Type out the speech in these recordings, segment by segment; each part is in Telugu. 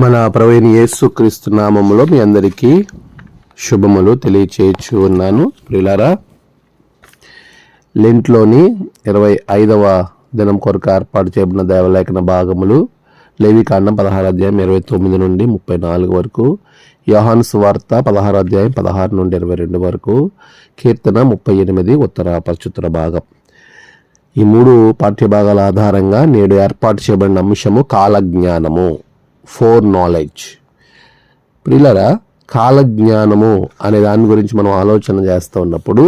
మన ప్రవీణ్ యేసుక్రీస్తు నామములో మీ అందరికీ శుభములు తెలియచేయచ్చు ఉన్నాను ప్రిలారా లెంట్లోని ఇరవై ఐదవ దినం కొరకు ఏర్పాటు చేయబడిన దేవలేఖన భాగములు లేవికాండం పదహారు అధ్యాయం ఇరవై తొమ్మిది నుండి ముప్పై నాలుగు వరకు యోహాను సువార్త పదహారు అధ్యాయం పదహారు నుండి ఇరవై రెండు వరకు కీర్తన ముప్పై ఎనిమిది ఉత్తర పరచుత్తర భాగం. ఈ మూడు పాఠ్యభాగాల ఆధారంగా నేడు ఏర్పాటు చేయబడిన అంశము కాలజ్ఞానము. ఫోర్ నాలెడ్జ్ ప్రియులరా కాలజ్ఞానము అనే దాని గురించి మనం ఆలోచన చేస్తూ ఉన్నప్పుడు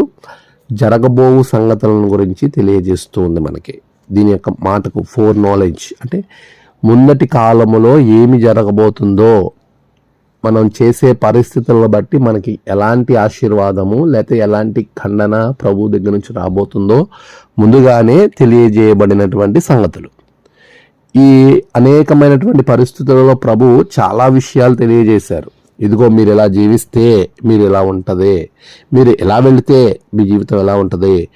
జరగబోవు సంగతులను గురించి తెలియజేస్తూ ఉంది మనకి. దీని యొక్క మాటకు ఫోర్ నాలెడ్జ్ అంటే ముందటి కాలములో ఏమి జరగబోతుందో మనం చేసే పరిస్థితులను బట్టి మనకి ఎలాంటి ఆశీర్వాదము లేకపోతే ఎలాంటి ఖండన ప్రభు దగ్గర నుంచి రాబోతుందో ముందుగానే తెలియజేయబడినటువంటి సంగతులు. ఈ అనేకమైనటువంటి పరిస్థితులలో ప్రభు చాలా విషయాలు తెలియజేశారు. ఇదిగో మీరు ఎలా జీవిస్తే మీరు ఎలా ఉంటుంది? మీరు ఎలా వెళితే మీ జీవితం ఎలా ఉంటుంది?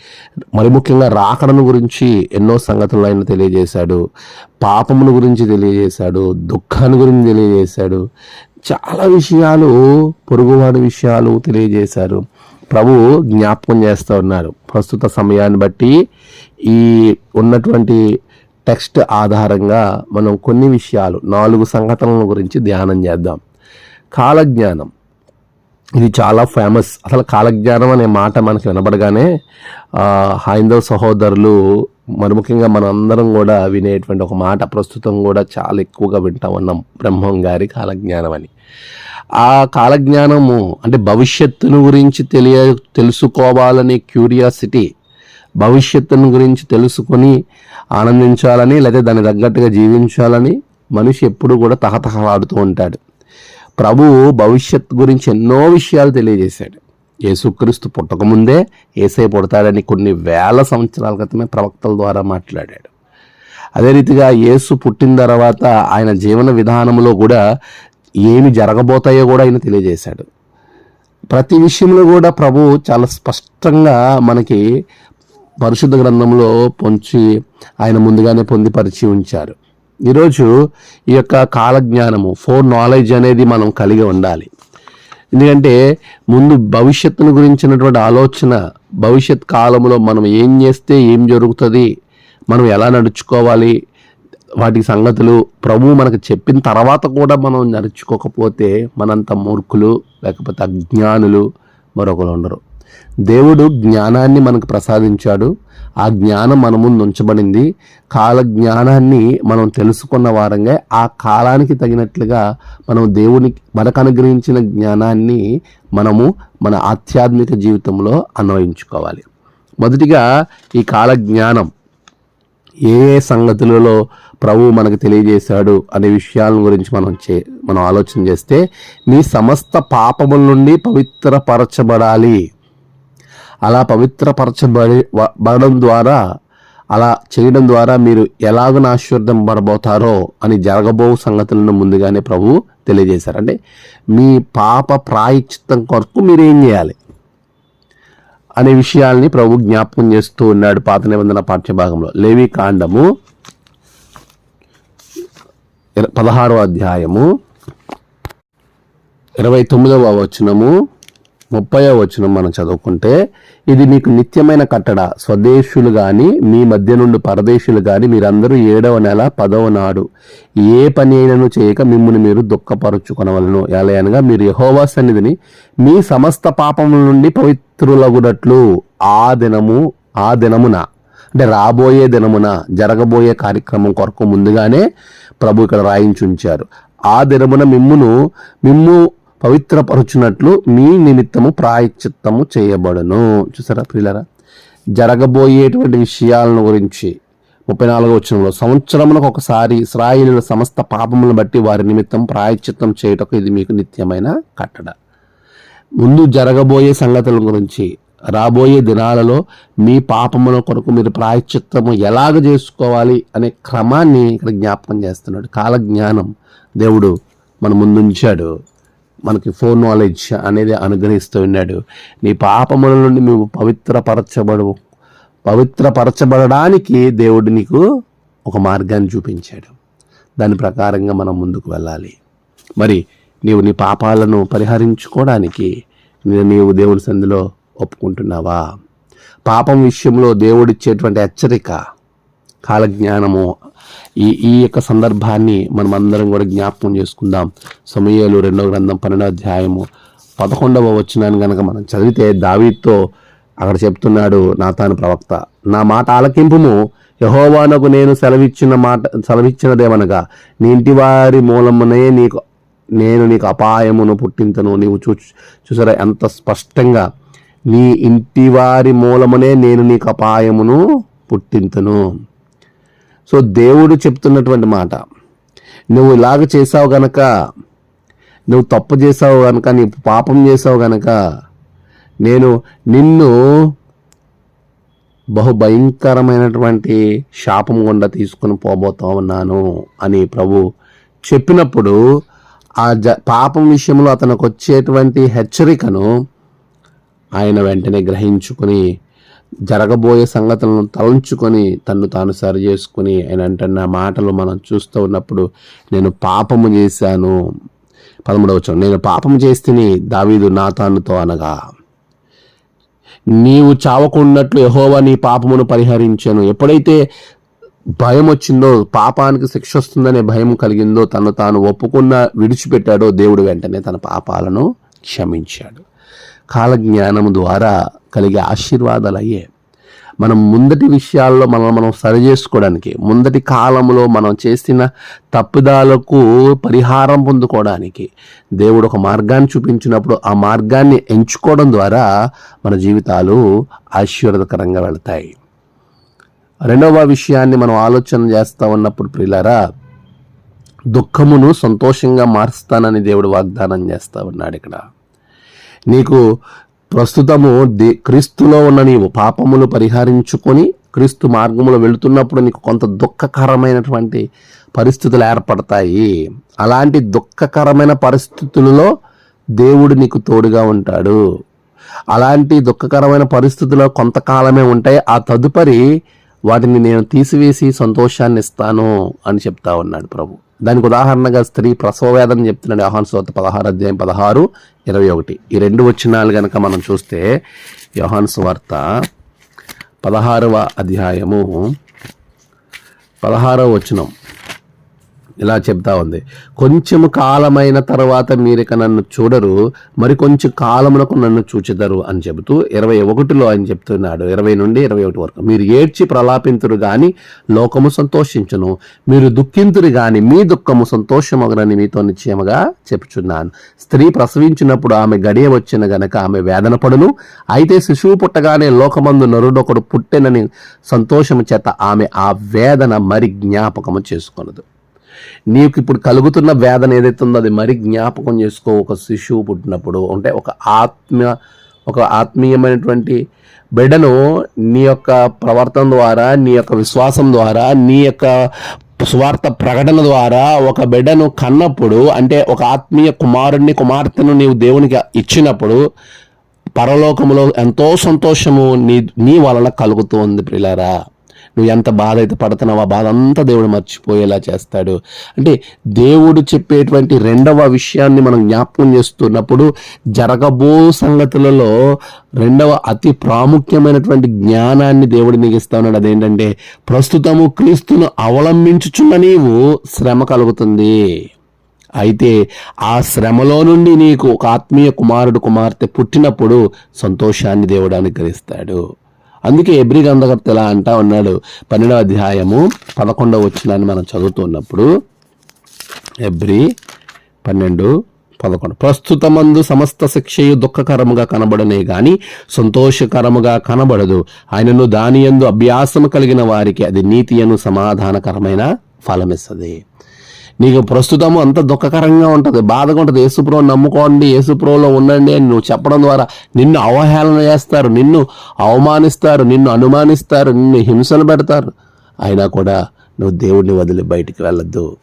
మరి ముఖ్యంగా రాకడను గురించి ఎన్నో సంగతులు ఆయన తెలియజేశాడు. పాపమును గురించి తెలియజేశాడు. దుఃఖాన్ని గురించి తెలియజేశాడు. చాలా విషయాలు పొరుగువాడి విషయాలు తెలియజేశారు. ప్రభు జ్ఞాపకం చేస్తూ ఉన్నారు. ప్రస్తుత సమయాన్ని బట్టి ఈ ఉన్నటువంటి టెక్స్ట్ ఆధారంగా మనం కొన్ని విషయాలు నాలుగు సంఘటనల గురించి ధ్యానం చేద్దాం. కాలజ్ఞానం. ఇది చాలా ఫేమస్. అసలు కాలజ్ఞానం అనే మాట మనకి వినబడగానే హైందవ సహోదరులు మరి ముఖ్యంగా మనందరం కూడా వినేటువంటి ఒక మాట ప్రస్తుతం కూడా చాలా ఎక్కువగా వింటా ఉన్నాం బ్రహ్మం గారి కాలజ్ఞానం అని. ఆ కాలజ్ఞానము అంటే భవిష్యత్తును గురించి తెలియ తెలుసుకోవాలనే క్యూరియాసిటీ భవిష్యత్తును గురించి తెలుసుకొని ఆనందించాలని లేదా దాని తగ్గట్టుగా జీవించాలని మనిషి ఎప్పుడు కూడా తహతహలాడుతూ ఉంటాడు. ప్రభువు భవిష్యత్తు గురించి ఎన్నో విషయాలు తెలియజేశాడు. యేసుక్రీస్తు పుట్టకముందే ఏసై పుడతాడని కొన్ని వేల సంవత్సరాల క్రితమే ప్రవక్తల ద్వారా మాట్లాడాడు. అదే రీతిగా యేసు పుట్టిన తర్వాత ఆయన జీవన విధానంలో కూడా ఏమి జరగబోతాయో కూడా ఆయన తెలియజేశాడు. ప్రతి విషయంలో కూడా ప్రభు చాలా స్పష్టంగా మనకి పరిశుద్ధ గ్రంథంలో పొంచి ఆయన ముందుగానే పొందిపరిచి ఉంచారు. ఈరోజు ఈ యొక్క కాలజ్ఞానము ఫోర్ నాలెడ్జ్ అనేది మనం కలిగి ఉండాలి. ఎందుకంటే ముందు భవిష్యత్తును గురించినటువంటి ఆలోచన భవిష్యత్ కాలంలో మనం ఏం చేస్తే ఏం జరుగుతుంది మనం ఎలా నడుచుకోవాలి వాటి సంగతులు ప్రభువు మనకు చెప్పిన తర్వాత కూడా మనం నడుచుకోకపోతే మనంత మూర్ఖులు లేకపోతే అజ్ఞానులు మరొకరు ఉండరు. దేవుడు జ్ఞానాన్ని మనకు ప్రసాదించాడు. ఆ జ్ఞానం మన ముందు ఉంచబడింది. కాల జ్ఞానాన్ని మనం తెలుసుకున్న వారంగా ఆ కాలానికి తగినట్లుగా మనం దేవునికి మనకు అనుగ్రహించిన జ్ఞానాన్ని మనము మన ఆధ్యాత్మిక జీవితంలో అన్వయించుకోవాలి. మొదటిగా ఈ కాల జ్ఞానం ఏ ఏ సంగతులలో ప్రభు మనకు తెలియజేశాడు అనే విషయాల గురించి మనం చే మనం ఆలోచన చేస్తే మీ సమస్త పాపముల నుండి పవిత్రపరచబడాలి. అలా పవిత్రపరచబడి బడడం ద్వారా అలా చేయడం ద్వారా మీరు ఎలాగ ఆశీర్వదింపబడబోతారో అని జరగబో సంగతులను ముందుగానే ప్రభు తెలియజేశారు. అంటే మీ పాప ప్రాయచిత్తం కొరకు మీరు ఏం చేయాలి అనే విషయాల్ని ప్రభు జ్ఞాపకం చేస్తూ ఉన్నాడు పాత నిబంధన పాఠ్యభాగంలో లేవి కాండము పదహారో అధ్యాయము ఇరవై తొమ్మిదవ వచనము ముప్పై వచనం మనం చదువుకుంటే ఇది మీకు నిత్యమైన కట్టడ స్వదేశులు కానీ మీ మధ్య నుండి పరదేశులు కానీ మీరందరూ ఏడవ నెల పదవ నాడు ఏ పని అయినను చేయక మిమ్మల్ని మీరు దుఃఖపరుచుకొనవలను. ఎలా అనగా మీరు యహోవా సన్నిధిని మీ సమస్త పాపముల నుండి పవిత్రులగునట్లు ఆ దినము ఆ దినమున అంటే రాబోయే దినమున జరగబోయే కార్యక్రమం కొరకు ముందుగానే ప్రభు ఇక్కడ రాయించుంచారు. ఆ దినమున మిమ్మును మిమ్ము పవిత్రపరుచున్నట్లు మీ నిమిత్తము ప్రాయశ్చిత్తము చేయబడును. చూసారా ప్రియులరా? జరగబోయేటువంటి విషయాలను గురించి ముప్పై నాలుగో వచనంలో సంవత్సరములకు ఒకసారి ఇస్రాయిలు సమస్త పాపములను బట్టి వారి నిమిత్తం ప్రాయశ్చిత్తం చేయుటకు ఇది మీకు నిత్యమైన కట్టడ. ముందు జరగబోయే సంగతుల గురించి రాబోయే దినాలలో మీ పాపముల కొరకు మీరు ప్రాయశ్చిత్తము ఎలాగ చేసుకోవాలి అనే క్రమాన్ని ఇక్కడ జ్ఞాపకం చేస్తున్నాడు. కాలజ్ఞానం దేవుడు మన ముందుంచాడు. మనకి ఫోన్ నాలెడ్జ్ అనేది అనుగ్రహిస్తూ ఉన్నాడు. నీ పాపముల నుండి నువ్వు పవిత్రపరచబడు పవిత్రపరచబడడానికి దేవుడు నీకు ఒక మార్గాన్ని చూపించాడు. దాని ప్రకారంగా మనం ముందుకు వెళ్ళాలి. మరి నీవు నీ పాపాలను పరిహరించుకోవడానికి నీవు దేవుని సంధిలో ఒప్పుకుంటున్నావా? పాపం విషయంలో దేవుడిచ్చేటువంటి హెచ్చరిక కాలజ్ఞానము. ఈ ఈ యొక్క సందర్భాన్ని మనం అందరం కూడా జ్ఞాపకం చేసుకుందాం. సమయాలు రెండవ గ్రంథం పన్నెండవ అధ్యాయము పదకొండవ వచ్చినాన్ని కనుక మనం చదివితే దావీతో అక్కడ చెప్తున్నాడు నాతాను ప్రవక్త నా మాట ఆలకింపుము. యహోవానకు నేను సెలవిచ్చిన మాట సెలవిచ్చినదేమనగా నీ ఇంటి వారి మూలమునే నీకు నేను నీకు అపాయమును పుట్టింతను. నీవు చూ చూసారా ఎంత స్పష్టంగా నీ ఇంటి వారి మూలమునే నేను నీకు అపాయమును పుట్టింతను. సో దేవుడు చెప్తున్నటువంటి మాట. నువ్వు ఇలాగ చేసావు గనక నువ్వు తప్పు చేసావు గనక నీ పాపం చేసావు గనక నేను నిన్ను బహు భయంకరమైనటువంటి శాపం గుండా తీసుకుని పోబోతా ఉన్నాను అని ప్రభు చెప్పినప్పుడు ఆ జ పాపం విషయంలో అతనికి వచ్చేటువంటి హెచ్చరికను ఆయన వెంటనే గ్రహించుకుని జరగబోయే సంగతులను తలంచుకొని తన్ను తాను సరి చేసుకుని ఆయన అంటున్న మాటలు మనం చూస్తూ ఉన్నప్పుడు నేను పాపము చేశాను. పదమూడవ నేను పాపము చేస్తేని దావీదు నాతానుతో అనగా నీవు చావకున్నట్లు యహోవా నీ పాపమును పరిహరించాను. ఎప్పుడైతే భయం వచ్చిందో పాపానికి శిక్ష వస్తుందనే భయం కలిగిందో తను తాను ఒప్పుకున్న విడిచిపెట్టాడో దేవుడు వెంటనే తన పాపాలను క్షమించాడు. కాలజ్ఞానం ద్వారా కలిగే ఆశీర్వాదాలు అయ్యే మనం ముందటి విషయాల్లో మనం మనం సరి చేసుకోవడానికి ముందటి కాలంలో మనం చేసిన తప్పుదాలకు పరిహారం పొందుకోవడానికి దేవుడు ఒక మార్గాన్ని చూపించినప్పుడు ఆ మార్గాన్ని ఎంచుకోవడం ద్వారా మన జీవితాలు ఆశీర్వాదకరంగా వెళతాయి. రెండవ విషయాన్ని మనం ఆలోచన చేస్తూ ఉన్నప్పుడు ప్రిలారా దుఃఖమును సంతోషంగా మారుస్తానని దేవుడు వాగ్దానం చేస్తూ ఉన్నాడు ఇక్కడ. నీకు ప్రస్తుతము దే క్రీస్తులో ఉన్న నీవు పాపములు పరిహరించుకొని క్రీస్తు మార్గములో వెళుతున్నప్పుడు నీకు కొంత దుఃఖకరమైనటువంటి పరిస్థితులు ఏర్పడతాయి. అలాంటి దుఃఖకరమైన పరిస్థితులలో దేవుడు నీకు తోడుగా ఉంటాడు. అలాంటి దుఃఖకరమైన పరిస్థితుల్లో కొంతకాలమే ఉంటాయి. ఆ తదుపరి వాటిని నేను తీసివేసి సంతోషాన్ని ఇస్తాను అని చెప్తా ఉన్నాడు ప్రభు. దానికి ఉదాహరణగా స్త్రీ ప్రసవవేదన చెప్తున్నాడు యోహాన్ సోత పదహారు అధ్యాయం పదహారు ఇరవై ఒకటి. ఈ రెండు వచనాలు గనక మనం చూస్తే యోహాన్ సువార్త పదహారవ అధ్యాయము పదహారవ వచనం. ఇలా చెప్తా ఉంది. కొంచెం కాలమైన తర్వాత మీరిక నన్ను చూడరు మరి కొంచెం కాలమునకు నన్ను చూచెదరు అని చెబుతూ ఇరవై ఒకటిలో ఆయన చెప్తున్నాడు. ఇరవై నుండి ఇరవై ఒకటి వరకు. మీరు ఏడ్చి ప్రలాపింతురు కానీ లోకము సంతోషించును. మీరు దుఃఖింతురు కానీ మీ దుఃఖము సంతోషమగనని మీతో నిశ్చయముగా చెప్పుచున్నాను. స్త్రీ ప్రసవించినప్పుడు ఆమె గడియ వచ్చిన గనక ఆమె వేదన పడును. అయితే శిశువు పుట్టగానే లోకమందు నరుడొకడు పుట్టెనని సంతోషము చేత ఆమె ఆ వేదన మరి జ్ఞాపకము చేసుకొనదు. నీకు ఇప్పుడు కలుగుతున్న వేదన ఏదైతే ఉందో అది మరి జ్ఞాపకం చేసుకో. ఒక శిశువు పుట్టినప్పుడు అంటే ఒక ఆత్మ ఒక ఆత్మీయమైనటువంటి బిడ్డను నీ యొక్క ప్రవర్తన ద్వారా నీ యొక్క విశ్వాసం ద్వారా నీ యొక్క స్వార్థ ప్రకటన ద్వారా ఒక బిడ్డను కన్నప్పుడు అంటే ఒక ఆత్మీయ కుమారుడిని కుమార్తెను నీవు దేవునికి ఇచ్చినప్పుడు పరలోకములో ఎంతో సంతోషము నీ నీ వలన కలుగుతుంది ప్రిలారా నువ్వు ఎంత బాధ అయితే పడుతున్నావు ఆ బాధ అంతా దేవుడు మర్చిపోయేలా చేస్తాడు. అంటే దేవుడు చెప్పేటువంటి రెండవ విషయాన్ని మనం జ్ఞాపకం చేస్తున్నప్పుడు జరగబో సంగతులలో రెండవ అతి ప్రాముఖ్యమైనటువంటి జ్ఞానాన్ని దేవుడు నీకు ఇస్తా ఉన్నాడు. అదేంటంటే ప్రస్తుతము క్రీస్తును అవలంబించుచున్న నీవు శ్రమ కలుగుతుంది. అయితే ఆ శ్రమలో నుండి నీకు ఒక ఆత్మీయ కుమారుడు కుమార్తె పుట్టినప్పుడు సంతోషాన్ని దేవుడు అనుగ్రహిస్తాడు. అందుకే ఎబ్రి గంధకర్త ఎలా అంటా ఉన్నాడు. పన్నెండవ అధ్యాయము పదకొండవ వచ్చినాన్ని మనం చదువుతున్నప్పుడు ఎబ్రి పన్నెండు పదకొండు. ప్రస్తుతమందు సమస్త శిక్షయు దుఃఖకరముగా కనబడనే గాని సంతోషకరముగా కనబడదు. ఆయనను దాని యందు అభ్యాసము కలిగిన వారికి అది నీతియను సమాధానకరమైన ఫలమిస్తుంది. నీకు ప్రస్తుతము అంత దుఃఖకరంగా ఉంటుంది బాధగా ఉంటుంది. యేసుప్రో నమ్ముకోండి యేసుప్రోలో ఉండండి అని నువ్వు చెప్పడం ద్వారా నిన్ను అవహేళన చేస్తారు నిన్ను అవమానిస్తారు నిన్ను అనుమానిస్తారు నిన్ను హింసలు పెడతారు. అయినా కూడా నువ్వు దేవుడిని వదిలి బయటికి వెళ్ళద్దు.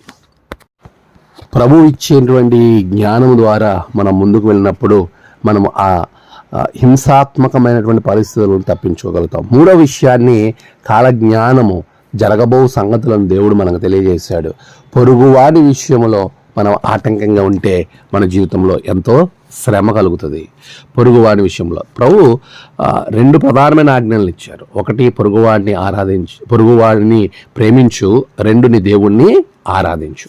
ప్రభు ఇచ్చేటువంటి జ్ఞానం ద్వారా మనం ముందుకు వెళ్ళినప్పుడు మనం ఆ ఆ హింసాత్మకమైనటువంటి పరిస్థితులను తప్పించుకోగలుగుతాం. మూడో విషయాన్ని కాలజ్ఞానము. జరగబో సంగతులను దేవుడు మనకు తెలియజేశాడు. పొరుగువాడి విషయంలో మనం ఆటంకంగా ఉంటే మన జీవితంలో ఎంతో శ్రమ కలుగుతుంది. పొరుగువాడి విషయంలో. ప్రభు రెండు ప్రధానమైన ఆజ్ఞలను ఇచ్చారు. ఒకటి పొరుగువాడిని ఆరాధించు పొరుగువాడిని ప్రేమించు రెండుని దేవుణ్ణి ఆరాధించు.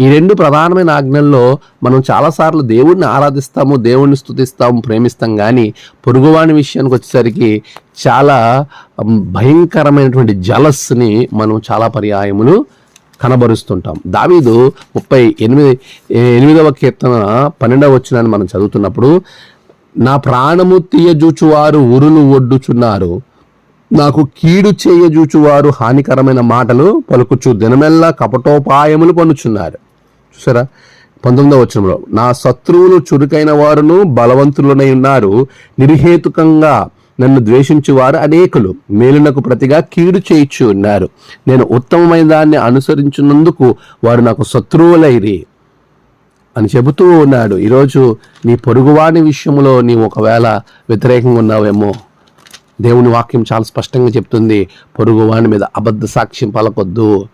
ఈ రెండు ప్రధానమైన ఆజ్ఞల్లో మనం చాలాసార్లు దేవుణ్ణి ఆరాధిస్తాము దేవుణ్ణి స్థుతిస్తాము ప్రేమిస్తాం కానీ పొరుగువాని విషయానికి వచ్చేసరికి చాలా భయంకరమైనటువంటి జలస్ని మనం చాలా పర్యాయములు కనబరుస్తుంటాం. దావీదు ముప్పై ఎనిమిది ఎనిమిదవ కీర్తన పన్నెండవ వచ్చినాన్ని మనం చదువుతున్నప్పుడు నా ప్రాణము తీయజూచువారు ఉరులు ఒడ్డుచున్నారు. నాకు కీడు చేయజూచువారు హానికరమైన మాటలు పలుకుచు దినమెల్లా కపటోపాయములు పనుచున్నారు చూసారా? పంతొమ్మిదవ వచనంలో నా శత్రువులు చురుకైన వారును బలవంతులనై ఉన్నారు నిర్హేతుకంగా నన్ను ద్వేషించువారు అనేకులు. మేలునకు ప్రతిగా కీడు చేయిచ్చు ఉన్నారు. నేను ఉత్తమమైన దాన్ని అనుసరించినందుకు వారు నాకు శత్రువులైరి అని చెబుతూ ఉన్నాడు. ఈరోజు నీ పొరుగువాని విషయంలో నీవు ఒకవేళ వ్యతిరేకంగా ఉన్నావేమో. దేవుని వాక్యం చాలా స్పష్టంగా చెప్తుంది. పొరుగువాని మీద అబద్ధ సాక్ష్యం పలకొద్దు.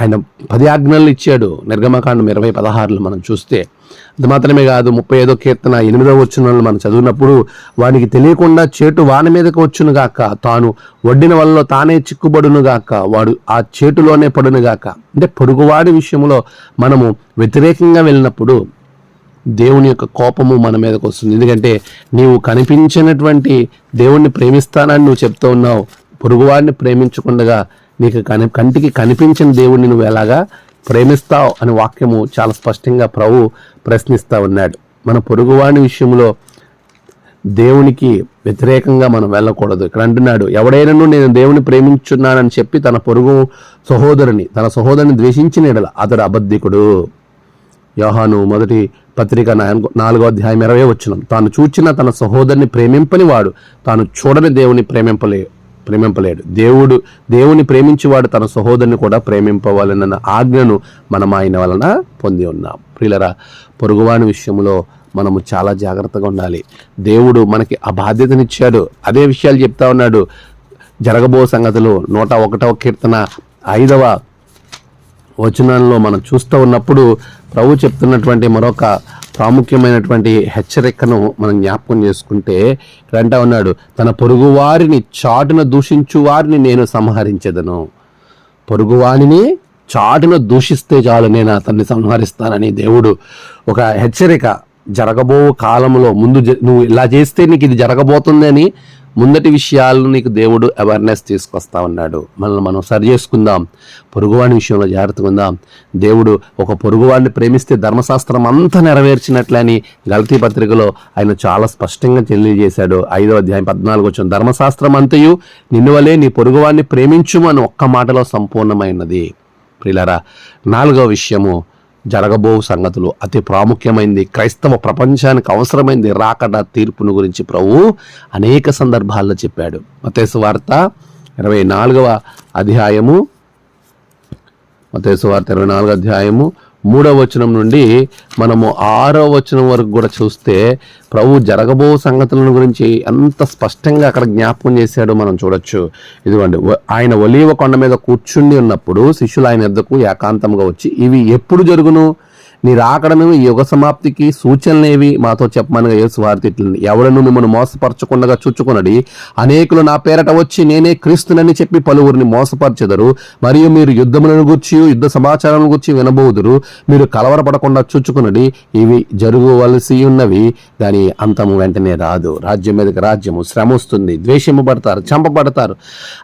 ఆయన పది ఆజ్ఞలు ఇచ్చాడు. నిర్గమకాండం ఇరవై పదహారులు మనం చూస్తే అది మాత్రమే కాదు ముప్పై ఐదో కీర్తన ఎనిమిదవ వచ్చిన మనం చదివినప్పుడు వానికి తెలియకుండా చేటు వాని మీదకి వచ్చునుగాక తాను వడ్డిన వల్ల తానే చిక్కుబడునుగాక వాడు ఆ చేటులోనే పడునుగాక అంటే పొరుగువాడి విషయంలో మనము వ్యతిరేకంగా వెళ్ళినప్పుడు దేవుని యొక్క కోపము మన మీదకి వస్తుంది. ఎందుకంటే నీవు కనిపించినటువంటి దేవుణ్ణి ప్రేమిస్తానని నువ్వు చెప్తూ ఉన్నావు. పొరుగువాడిని ప్రేమించకుండా నీకు కని కంటికి కనిపించిన దేవుడిని నువ్వు ఎలాగా ప్రేమిస్తావు అని వాక్యము చాలా స్పష్టంగా ప్రభు ప్రశ్నిస్తా ఉన్నాడు. మన పొరుగువాణి విషయంలో దేవునికి వ్యతిరేకంగా మనం వెళ్ళకూడదు. ఇక్కడ అంటున్నాడు ఎవడైనాను నేను దేవుని ప్రేమించున్నానని చెప్పి తన పొరుగు సహోదరుని తన సహోదరుని ద్వేషించిన ఎడల అతడు అబద్ధికుడు. యోహాను మొదటి పత్రిక నాలుగో- నాలుగో అధ్యాయం ఇరవై వచ్చిన తాను చూచిన తన సహోదరుని ప్రేమింపని వాడు తాను చూడని దేవుని ప్రేమింపలే ప్రేమింపలేడు. దేవుడు దేవుని ప్రేమించేవాడు తన సహోదరుని కూడా ప్రేమింపవాలన్న ఆజ్ఞను మనం ఆయన వలన పొంది ఉన్నాం. ప్రియులరా పొరుగువాని విషయంలో మనము చాలా జాగ్రత్తగా ఉండాలి. దేవుడు మనకి ఆ బాధ్యతనిచ్చాడు. అదే విషయాలు చెప్తా ఉన్నాడు. జరగబో సంగతులు నూట ఒకటవ కీర్తన ఐదవ వచనంలో మనం చూస్తూ ఉన్నప్పుడు ప్రభు చెప్తున్నటువంటి మరొక ప్రాముఖ్యమైనటువంటి హెచ్చరికను మనం జ్ఞాపకం చేసుకుంటే ఇక్కడ అంటా ఉన్నాడు తన పొరుగువారిని చాటున దూషించు వారిని నేను సంహరించదను. పొరుగువారిని చాటున దూషిస్తే చాలు నేను అతన్ని సంహరిస్తానని దేవుడు ఒక హెచ్చరిక జరగబో కాలంలో ముందు జ- నువ్వు ఇలా చేస్తే నీకు ఇది జరగబోతుంది అని ముందటి విషయాలను నీకు దేవుడు అవేర్నెస్ తీసుకొస్తా ఉన్నాడు మనల్ని మనం సరి చేసుకుందాం. పొరుగువాడి విషయంలో జాగ్రత్తగా ఉందాం. దేవుడు ఒక పొరుగువాడిని ప్రేమిస్తే ధర్మశాస్త్రం అంతా నెరవేర్చినట్లని గలతీ పత్రికలో ఆయన చాలా స్పష్టంగా తెలియజేశాడు. ఐదో అధ్యాయం పద్నాలుగు వచ్చిన ధర్మశాస్త్రం అంతయు నిన్ను వలే నీ పొరుగువాడిని ప్రేమించుము అని ఒక్క మాటలో సంపూర్ణమైనది. ప్రియులారా నాలుగవ విషయము. జరగబో సంగతులు. అతి ప్రాముఖ్యమైనది క్రైస్తవ ప్రపంచానికి అవసరమైంది రాకడ తీర్పును గురించి ప్రభు అనేక సందర్భాల్లో చెప్పాడు. మతేసు వార్త ఇరవై నాలుగవ అధ్యాయము. మతేసు వార్త ఇరవై నాలుగు అధ్యాయము. మూడవ వచనం నుండి మనము ఆరో వచనం వరకు కూడా చూస్తే ప్రభు జరగబో సంగతులను గురించి ఎంత స్పష్టంగా అక్కడ జ్ఞాపకం చేశాడో మనం చూడొచ్చు. ఇదిగోండి ఆయన ఒలీవ కొండ మీద కూర్చుండి ఉన్నప్పుడు శిష్యులు ఆయన ఎద్దకు ఏకాంతంగా వచ్చి ఇవి ఎప్పుడు జరుగును? నీ రాకడను యుగ సమాప్తికి సూచనలేవి. మాతో చెప్పమనగా యేసు వారి తిట్లని. ఎవడను మిమ్మల్ని మోసపరచకుండా చూచుకునడి. అనేకులు నా పేరట వచ్చి నేనే క్రీస్తునని చెప్పి పలువురిని మోసపరచెదరు. మరియు మీరు యుద్ధములను గుర్చి యుద్ధ సమాచారం గుర్చి వినబోదురు. మీరు కలవరపడకుండా చూచుకునడి. ఇవి జరుగువలసి ఉన్నవి దాని అంతము వెంటనే రాదు. రాజ్యం మీదకి రాజ్యము శ్రమ వస్తుంది ద్వేషింపబడతారు చంపబడతారు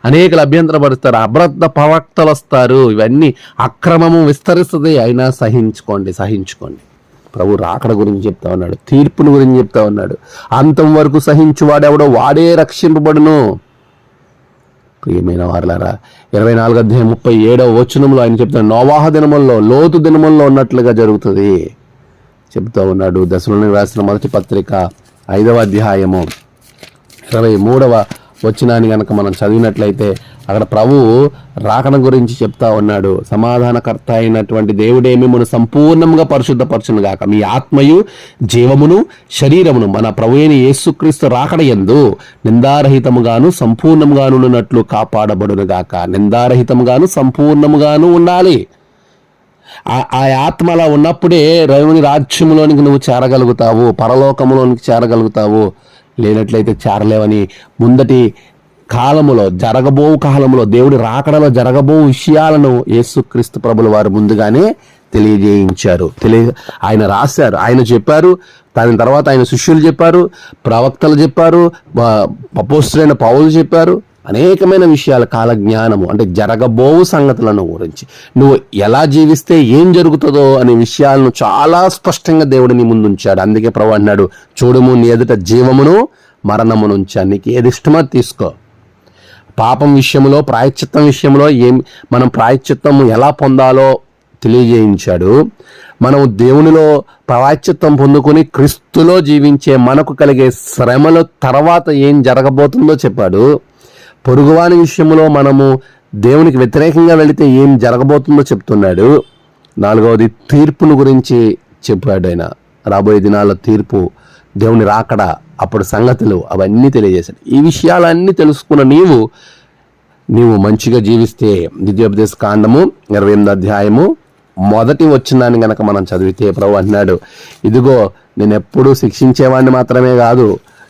అనేకలు అభ్యంతరపడతారు అభ్రత ప్రవక్తలు వస్తారు ఇవన్నీ అక్రమము విస్తరిస్తుంది. అయినా సహించుకోండి. సహించుకోండి. ప్రభు రాకడ గురించి చెప్తా ఉన్నాడు తీర్పుని గురించి చెప్తా ఉన్నాడు. అంతం వరకు సహించువాడెవడో వాడే రక్షింపబడును. ప్రియమైన వారులారా ఇరవై నాలుగు అధ్యాయం ముప్పై ఏడవ వచనంలో ఆయన చెప్తాడు నోవాహ దినముల్లో లోతు దినముల్లో ఉన్నట్లుగా జరుగుతుంది. చెప్తా ఉన్నాడు దశలోని రాసిన మొదటి పత్రిక ఐదవ అధ్యాయము ఇరవై మూడవ వచ్చినాని గనక మనం చదివినట్లయితే అక్కడ ప్రభువు రాకడం గురించి చెప్తా ఉన్నాడు. సమాధానకర్త అయినటువంటి దేవుడే మిమ్మల్ని సంపూర్ణంగా పరిశుద్ధపరచును గాక. మీ ఆత్మయు జీవమును శరీరమును మన ప్రభు అయిన యేసుక్రీస్తు రాకడ ఎందు నిందారహితముగాను సంపూర్ణముగాను ఉన్నట్లు కాపాడబడును గాక. నిందారహితముగాను సంపూర్ణముగాను ఉండాలి. ఆ- ఆ ఆత్మ అలా ఉన్నప్పుడే రవిని రాజ్యంలోనికి నువ్వు చేరగలుగుతావు పరలోకములోనికి చేరగలుగుతావు. లేనట్లయితే చేరలేవని ముందటి కాలములో జరగబో కాలములో దేవుడి రాకడలో జరగబో విషయాలను యేసుక్రీస్తు ప్రభులు వారు ముందుగానే తెలియజేయించారు. తెలియ ఆయన రాశారు ఆయన చెప్పారు దాని తర్వాత ఆయన శిష్యులు చెప్పారు ప్రవక్తలు చెప్పారు అపోస్తులైన పౌలు చెప్పారు అనేకమైన విషయాల కాల జ్ఞానము అంటే జరగబోవు సంగతులను గురించి. నువ్వు ఎలా జీవిస్తే ఏం జరుగుతుందో అనే విషయాలను చాలా స్పష్టంగా దేవుడు నీ ముందు ఉంచాడు అందుకే ప్రభు అన్నాడు చూడము నీ ఎదుట జీవమును మరణమును ఉంచాను. నీకు ఏది ఇష్టమో తీసుకో. పాపం విషయంలో ప్రాయశ్చిత్తం విషయంలో ఏం మనం ప్రాయశ్చిత్తం ఎలా పొందాలో తెలియజేయించాడు. మనం దేవునిలో ప్రాయశ్చిత్తం పొందుకొని క్రీస్తులో జీవించే మనకు కలిగే శ్రమల తర్వాత ఏం జరగబోతుందో చెప్పాడు. పొరుగువాని విషయంలో మనము దేవునికి వ్యతిరేకంగా వెళితే ఏం జరగబోతుందో చెప్తున్నాడు. నాలుగవది తీర్పును గురించి చెప్పాడు ఆయన. రాబోయే దినాల తీర్పు దేవుని రాకడ అప్పుడు సంగతులు అవన్నీ తెలియజేశాడు. ఈ విషయాలన్నీ తెలుసుకున్న నీవు నీవు మంచిగా జీవిస్తే ద్వితీయోపదేశ కాండము ఇరవై ఎనిమిది అధ్యాయము మొదటి వచ్చిందాన్ని గనక మనం చదివితే ప్రభు అన్నాడు ఇదిగో నేను ఎప్పుడూ శిక్షించేవాడిని మాత్రమే కాదు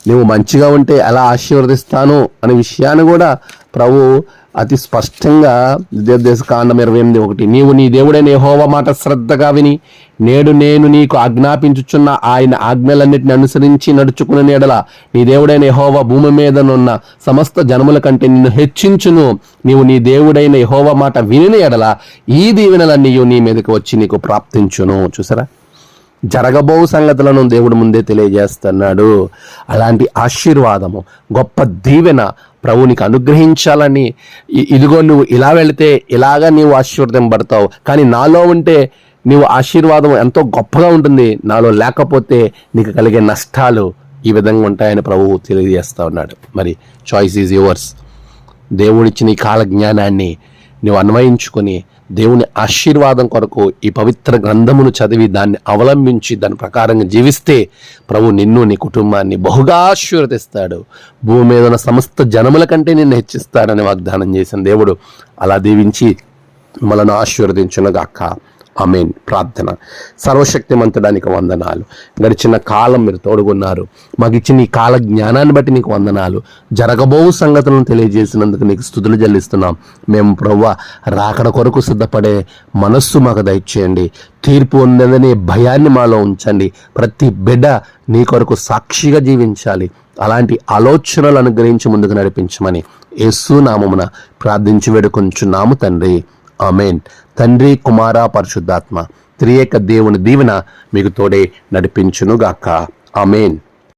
నువ్వు మంచిగా ఉంటే ఎలా ఆశీర్వదిస్తాను అనే విషయాన్ని కూడా ప్రభు అతి స్పష్టంగా ద్వితీయోపదేశ కాండం ఇరవై ఎనిమిది ఒకటి. నీవు నీ దేవుడైన యెహోవా మాట శ్రద్ధగా విని నేడు నేను నీకు ఆజ్ఞాపించుచున్న ఆయన ఆజ్ఞలన్నిటిని అనుసరించి నడుచుకున్న ఎడల నీ దేవుడైన యెహోవా భూమి మీదనున్న సమస్త జనముల కంటే నిన్ను హెచ్చించును. నీవు నీ దేవుడైన యహోవ మాట విని ఎడల ఈ దీవెనలన్నీ నీ మీదకి వచ్చి నీకు ప్రాప్తించును. చూసారా? జరగబో సంగతులను దేవుడు ముందే తెలియజేస్తున్నాడు. అలాంటి ఆశీర్వాదము గొప్ప దీవెన ప్రభు నీకు అనుగ్రహించాలని ఇదిగో నువ్వు ఇలా వెళితే ఇలాగా నీవు ఆశీర్వదింపడతావు కానీ నాలో ఉంటే నీవు ఆశీర్వాదం ఎంతో గొప్పగా ఉంటుంది. నాలో లేకపోతే నీకు కలిగే నష్టాలు ఈ విధంగా ఉంటాయని ప్రభువు తెలియజేస్తా ఉన్నాడు. మరి చాయిస్ ఈజ్ యువర్స్ దేవుడిచ్చిన ఈ కాల జ్ఞానాన్ని నువ్వు అన్వయించుకొని దేవుని ఆశీర్వాదం కొరకు ఈ పవిత్ర గ్రంథమును చదివి దాన్ని అవలంబించి దాని ప్రకారంగా జీవిస్తే ప్రభు నిన్ను నీ కుటుంబాన్ని బహుగా ఆశీర్వదిస్తాడు. భూమి మీద ఉన్న సమస్త జనముల కంటే నిన్ను హెచ్చిస్తాడని వాగ్దానం చేసిన దేవుడు అలా దీవించి మనను ఆశీర్వదించునుగాక. అమేన్ ప్రార్థన. సర్వశక్తి మంతుడానికి వందనాలు. గడిచిన కాలం మీరు తోడుగున్నారు. మాకు ఇచ్చిన ఈ కాల జ్ఞానాన్ని బట్టి నీకు వందనాలు. జరగబోవు సంగతులను తెలియజేసినందుకు నీకు స్థుతులు చెల్లిస్తున్నాం. మేము ప్రవ్వ రాకడ కొరకు సిద్ధపడే మనస్సు మాకు దయచేయండి. తీర్పు ఉందనే భయాన్ని మాలో ఉంచండి. ప్రతి బిడ్డ నీ కొరకు సాక్షిగా జీవించాలి. అలాంటి ఆలోచనలు అనుగ్రహించి ముందుకు నడిపించమని యేసు నామమున ప్రార్థించి వేడుకొంచున్నాము తండ్రి. అమేన్ తండ్రి కుమార పరిశుద్ధాత్మ త్రియేక దేవుని దీవెన మీకు తోడే నడిపించునుగాక. ఆమెన్.